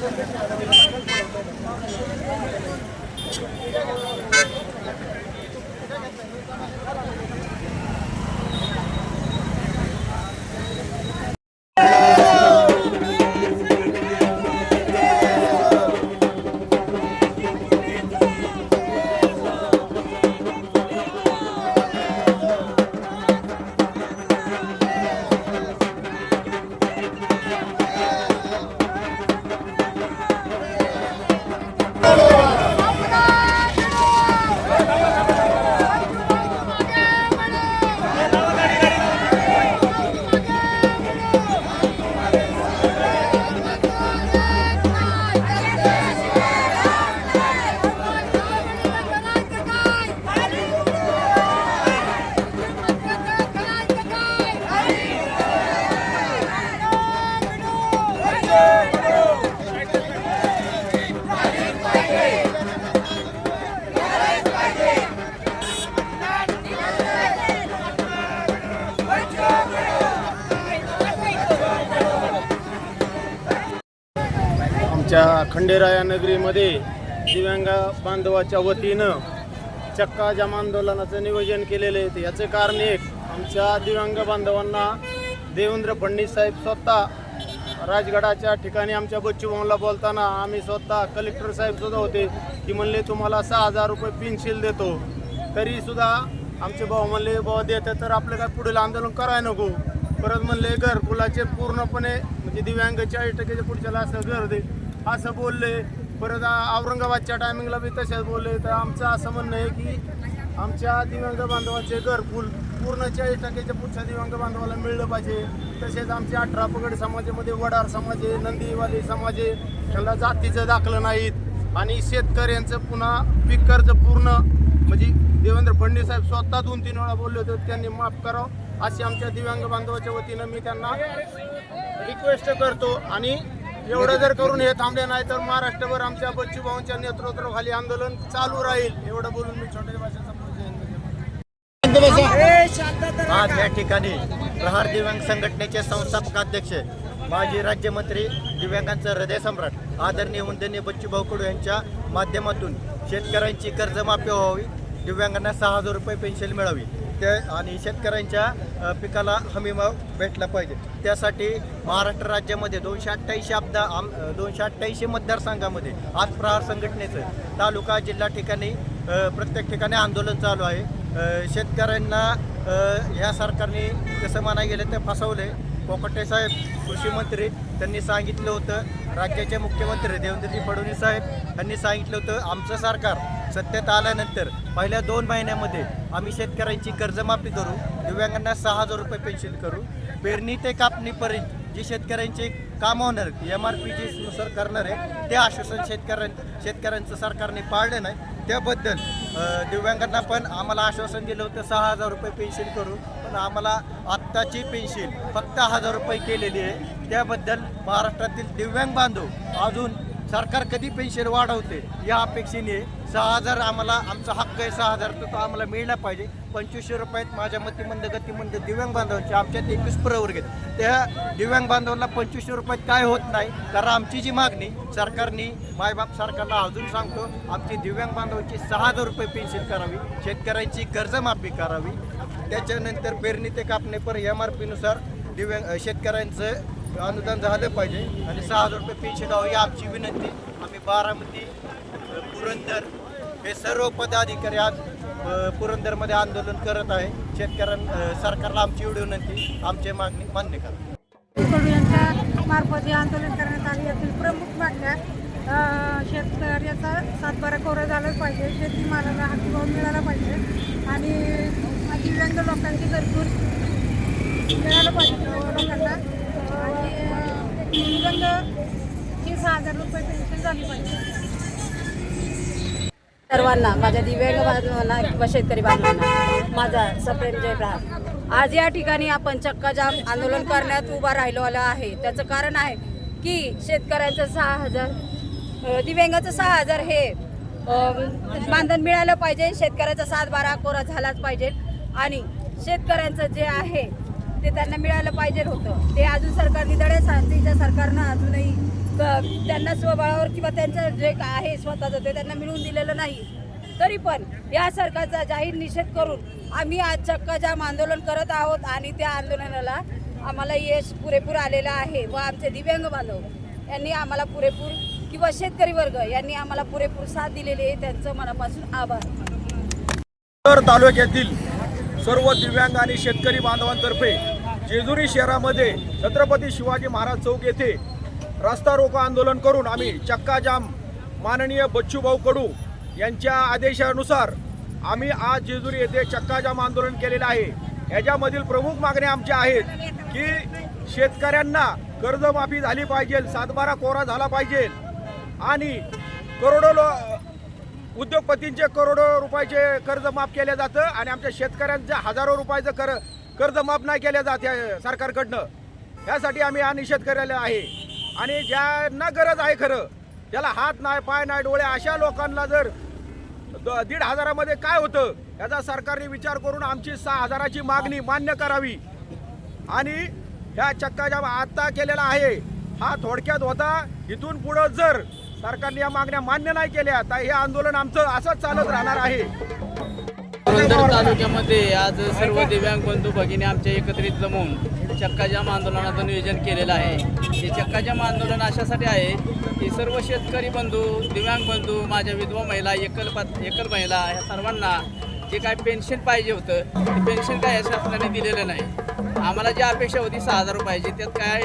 Thank you. आमच्या खंडेराया नगरीमध्ये दिव्यांग बांधवाच्या वतीनं चक्का जाम आंदोलनाचं नियोजन केलेलं आहे. याचे कारण एक आमच्या दिव्यांग बांधवांना देवेंद्र फडणवीस साहेब स्वतः राजगडाच्या ठिकाणी आमच्या बच्चूभाऊला बोलताना आम्ही स्वतः कलेक्टर साहेबसुद्धा होते. की म्हणले तुम्हाला सहा हजार रुपये पेन्शिल देतो. तरीसुद्धा आमचे भाऊ म्हणले भाऊ देते तर आपलं काय पुढील आंदोलन करायला नको. परत म्हणले घरकुलाचे पूर्णपणे म्हणजे दिव्यांग चाळीस टक्क्याच्या पुढच्याला असं घर दे. असं बोलले. परत औरंगाबादच्या टायमिंगला बी तसेच बोलले. तर आमचं असं म्हणणं आहे की आमच्या दिव्यांग बांधवाचे घरकुल पूर्ण चाळीस टक्क्याच्या पुढच्या दिव्यांग बांधवाला मिळलं पाहिजे. तसेच आमचे अठरा पगड समाजामध्ये वडार समाज आहे नंदीवाली समाज आहे त्यांना जातीचं दाखलं नाहीत. आणि शेतकऱ्यांचं पुन्हा पीक कर्ज पूर्ण म्हणजे देवेंद्र फडणवीस साहेब स्वतः दोन तीन वेळा बोलले होते त्यांनी माफ करावं. अशी आमच्या दिव्यांग बांधवाच्या वतीनं मी त्यांना रिक्वेस्ट करतो. आणि एवढं जर करून हे थांबले नाही तर महाराष्ट्रभर आमच्या बच्चू भाऊंच्या नेतृत्वाखाली आंदोलन चालू राहील. एवढं बोलून मी छोट्या भाषेचा आज या ठिकाणी प्रहार दिव्यांग संघटनेचे संस्थापक अध्यक्ष माजी राज्यमंत्री दिव्यांगांचं हृदय सम्राट आदरणीय वंदनीय बच्चूभाऊ कडू यांच्या माध्यमातून शेतकऱ्यांची कर्जमाफी व्हावी दिव्यांगांना सहा हजार रुपये पेन्शन मिळावी. त्या आणि शेतकऱ्यांच्या पिकाला हमीभाव भेटला पाहिजे. त्यासाठी महाराष्ट्र राज्यामध्ये दोनशे अठ्ठ्याऐंशी आमदा आम दोनशे अठ्ठ्याऐंशी मतदारसंघामध्ये आज प्रहार संघटनेचं तालुका जिल्हा ठिकाणी प्रत्येक ठिकाणी आंदोलन चालू आहे. शेतकऱ्यांना ह्या सरकारने कसं म्हणाय गेलं ते फसवलं आहे पोकटे साहेब कृषी मंत्री त्यांनी सांगितलं होतं राज्याचे मुख्यमंत्री देवेंद्रजी फडणवीस साहेब यांनी सांगितलं होतं आमचं सरकार सत्तेत आल्यानंतर पहिल्या दोन महिन्यामध्ये आम्ही शेतकऱ्यांची कर्जमाफी करू दिव्यांगांना सहा हजार रुपये पेन्शन करू पेरणी ते कापणीपर्यंत जी शेतकऱ्यांची कामं होणार एम आर पी जी नुसार करणार आहे ते आश्वासन शेतकऱ्यां शेतकऱ्यांचं सरकारने पाळलं नाही त्याबद्दल दिव्यांगांना पण आम्हाला आश्वासन दिलं होतं सहा हजार रुपये पेन्शन करू पण आम्हाला आत्ताची पेन्शन फक्त हजार रुपये केलेली आहे. त्याबद्दल महाराष्ट्रातील दिव्यांग बांधव अजून सरकार कधी पेन्शन वाढवते या अपेक्षेने सहा हजार आम्हाला आमचा हक्क आहे सहा हजार तो आम्हाला मिळला पाहिजे. पंचवीसशे रुपयात माझ्या मतीमंद गतिमंद दिव्यांग बांधवांचे आमच्यात एकवीस प्रवर्ग आहेत त्या दिव्यांग बांधवांना पंचवीसशे रुपयात काय होत नाही कारण आमची जी मागणी सरकारने मायबाप सरकारला अजून सांगतो आमची दिव्यांग बांधवांची सहा हजार रुपये पेन्शन करावी शेतकऱ्यांची कर्जमाफी करावी त्याच्यानंतर पेरणी ते कापणेपर एम आर पीनुसार दिव्यांग शेतकऱ्यांचं अनुदान झालं पाहिजे. आणि सहा हजार रुपये पेन्शन द्यावं ही आमची विनंती. आम्ही बारामती पुरंदर हे सर्व पदाधिकारी आज पुरंदरमध्ये आंदोलन करत आहे. शेतकऱ्यां सरकारला आमची एवढी विनंती. आमची मागणी मान्य करा. कडू यांच्या मार्फत हे आंदोलन करण्यात आले. यातील प्रमुख मागण्या शेतकऱ्याचा सातबारा कोरं झालाच पाहिजे. शेतीमालाला हक्कभाव मिळाला पाहिजे. आणि दिव्यांग लोकांची भरपूर मिळालं पाहिजे लोकांना आणि हजार रुपये पेन्शन झाली पाहिजे. सर्वांना माझ्या दिव्यांग बांधवांना किंवा शेतकरी बांधवांना माझा सप्रेम जय प्रहार. आज या ठिकाणी आपण चक्काजाम आंदोलन करण्यात उभा राहिलो आलो आहे. त्याचं कारण आहे की शेतकऱ्यांचं सहा हजार दिव्यांगाचं सहा हजार हे मानधन मिळालं पाहिजे. शेतकऱ्याचा सात बारा कोरा झालाच पाहिजे. आणि शेतकऱ्यांचं जे आहे ते त्यांना मिळालं पाहिजे होतं. ते अजून सरकारने दडे शांतीच्या सरकारनं अजूनही क- त्यांना स्वबळावर किंवा त्यांचं जे काय आहे स्वतःचं ते त्यांना मिळवून दिलेलं नाही. तरी पण या सरकारचा जाहीर निषेध करून आम्ही आज चक्काजाम आंदोलन करत आहोत आणि त्या आंदोलनाला आम्हाला यश पुरेपूर आलेलं आहे व आमचे दिव्यांग बांधव यांनी आम्हाला पुरेपूर किंवा शेतकरी वर्ग यांनी आम्हाला पुरेपूर साथ दिलेली आहे. त्यांचं मनापासून आभार. तालुक्यातील सर्व दिव्यांग आणि शेतकरी बांधवांतर्फे जेजुरी शहरामध्ये छत्रपती शिवाजी महाराज चौक येथे रस्ता रोको आंदोलन करून आम्ही चक्काजाम माननीय बच्चूभाऊ कडू यांच्या आदेशानुसार आम्ही आज जेजुरी येथे चक्काजाम आंदोलन केलेलं आहे. याच्यामधील प्रमुख मागण्या आमच्या आहेत की शेतकऱ्यांना कर्जमाफी झाली पाहिजे सातबारा कोरा झाला पाहिजे आणि करोडो लो उद्योगपतींचे करोडो रुपयाचे कर्ज माफ केले जातं आणि आमच्या शेतकऱ्यांचे हजारो रुपयाचं कर कर्ज माफ नाही केले जात सरकारकडनं. यासाठी आम्ही हा निषेध करायला आहे. आणि ज्यांना गरज आहे खरं ज्याला हात नाही पाय नाही डोळे अशा लोकांना जर द- दीड हजारामध्ये काय होतं याचा सरकारने विचार करून आमची सहा हजाराची मागणी मान्य करावी. आणि ह्या चक्काच्या आत्ता केलेला आहे हा थोडक्यात होता. इथून पुढं जर सरकारने या मागण्या मान्य नाही केल्या तर हे आंदोलन आमचं असंच चालत राहणार आहे. पुरंदर तालुक्यामध्ये आज सर्व दिव्यांग बंधू भगिनी आमच्या एकत्रित जमून चक्काजाम आंदोलनाचं नियोजन केलेलं आहे. हे चक्काजाम आंदोलन अशासाठी आहे की सर्व शेतकरी बंधू दिव्यांग बंधू माझ्या विधवा महिला एकल एकल महिला ह्या सर्वांना जे काय पेन्शन पाहिजे होतं ते पेन्शन काय शासनाने दिलेलं नाही. आम्हाला जी अपेक्षा होती सहा हजार रुपयाची त्यात काय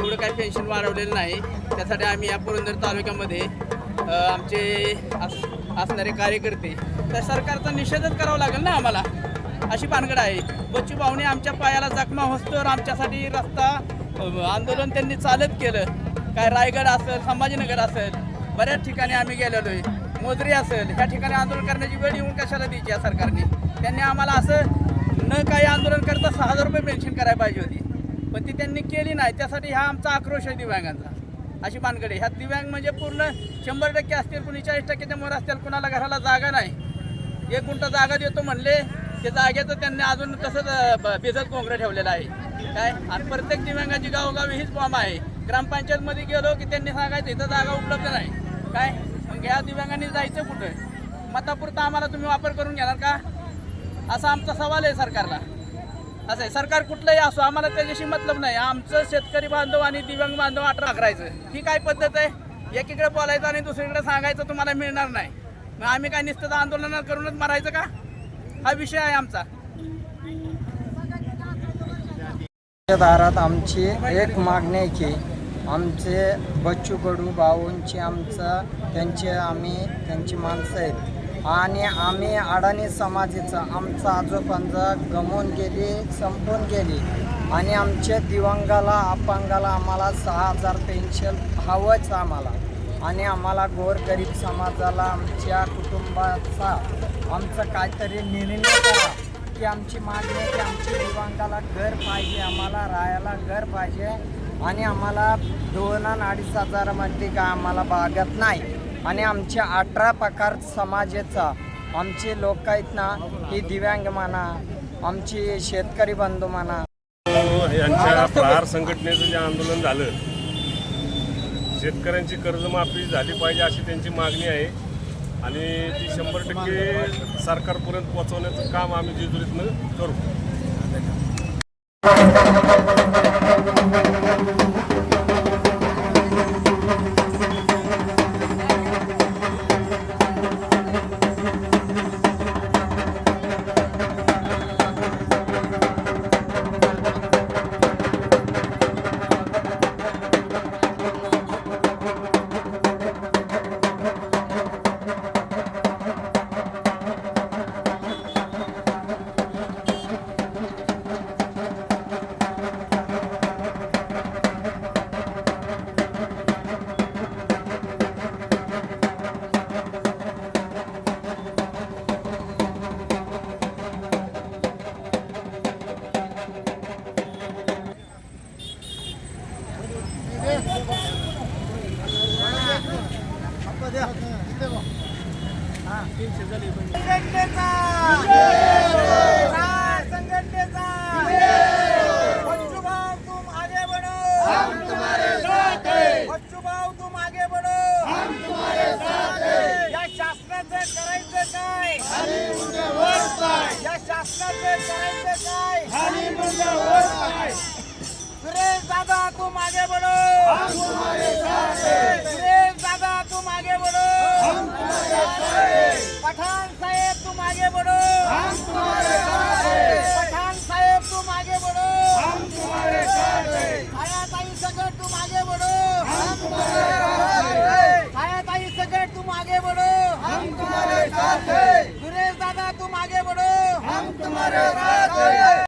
एवढं काय पेन्शन वाढवलेलं नाही. त्यासाठी आम्ही या पुरंदर तालुक्यामध्ये आमचे अस असणारे कार्यकर्ते त्या सरकारचा निषेधच करावा लागेल ना आम्हाला? अशी पानगड आहे. बच्चू भाऊने आमच्या पायाला जखमा होस्तर आमच्यासाठी रस्ता आंदोलन त्यांनी चालत केलं. काय रायगड असेल संभाजीनगर असेल बऱ्याच ठिकाणी आम्ही गेलेलो आहे मोजरी असेल ह्या ठिकाणी आंदोलन करण्याची वेळ येऊन कशाला द्यायची या सरकारने? त्यांनी आम्हाला असं न काही आंदोलन करता सहा हजार रुपये पेन्शन करायला पाहिजे होती. पण ती त्यांनी केली नाही. त्यासाठी हा आमचा आक्रोश आहे दिव्यांगांचा. अशी मानकडे ह्या दिव्यांग म्हणजे पूर्ण शंभर टक्के असतील कुणी चाळीस टक्क्याच्या वर असतील कुणाला घराला जागा नाही. एक गुंठा जागा देतो म्हणले ते जागेचं त्यांनी अजून तसंच अं, कोंगडं भिजत ठेवलेलं आहे. काय? आणि प्रत्येक दिव्यांगाची गावोगावी हीच बॉम्ब आहे. ग्रामपंचायतमध्ये गेलो की त्यांनी सांगायचं इथं जागा उपलब्ध नाही. काय? मग ह्या दिव्यांगांनी जायचं कुठं? मतापुरता आम्हाला तुम्ही वापर करून घेणार का? असा आमचा सवाल आहे सरकारला. असं आहे. सरकार कुठलंही असो आम्हाला त्याच्याशी मतलब नाही. आमचं शेतकरी बांधव आणि दिव्यांग बांधव अठरा करायचं ही काय पद्धत आहे? एकीकडे बोलायचं आणि दुसरीकडे सांगायचं तुम्हाला मिळणार नाही. मग आम्ही काय नुसतं आंदोलन करूनच मारायचं का? हा विषय आहे आमचा. दारात आमची एक मागणी आहे की आमचे बच्चू कडू भाऊंची आमचं त्यांचे आम्ही त्यांची माणसं आहेत. आणि आम्ही अडाणी समाजाचं आमचं आजोबांजा गमवून गेली संपून गेली. आणि आमच्या दिवंगाला अपंगाला आम्हाला सहा हजार पेन्शन हवंच आम्हाला. आणि आम्हाला गोरगरीब समाजाला आमच्या कुटुंबाचा आमचं काहीतरी निर्णय करा. की आमची मागणी आहे की आमच्या दिवांगाला घर पाहिजे आम्हाला राहायला घर पाहिजे. आणि आम्हाला दोन आणि अडीच हजारामध्ये काय आम्हाला बागत नाही. आणि आमच्या अठरा प्रकार समाजाचा आमचे लोक आहेत ना ही दिव्यांग म्हणा आमची शेतकरी बंधू म्हणा. यांच्या प्रहार संघटनेचं जे आंदोलन झालं शेतकऱ्यांची कर्जमाफी झाली पाहिजे अशी त्यांची मागणी आहे. आणि ती शंभर टक्के सरकारपर्यंत पोहोचवण्याचं काम आम्ही जेजुरीतनं करू. हमारे साथ है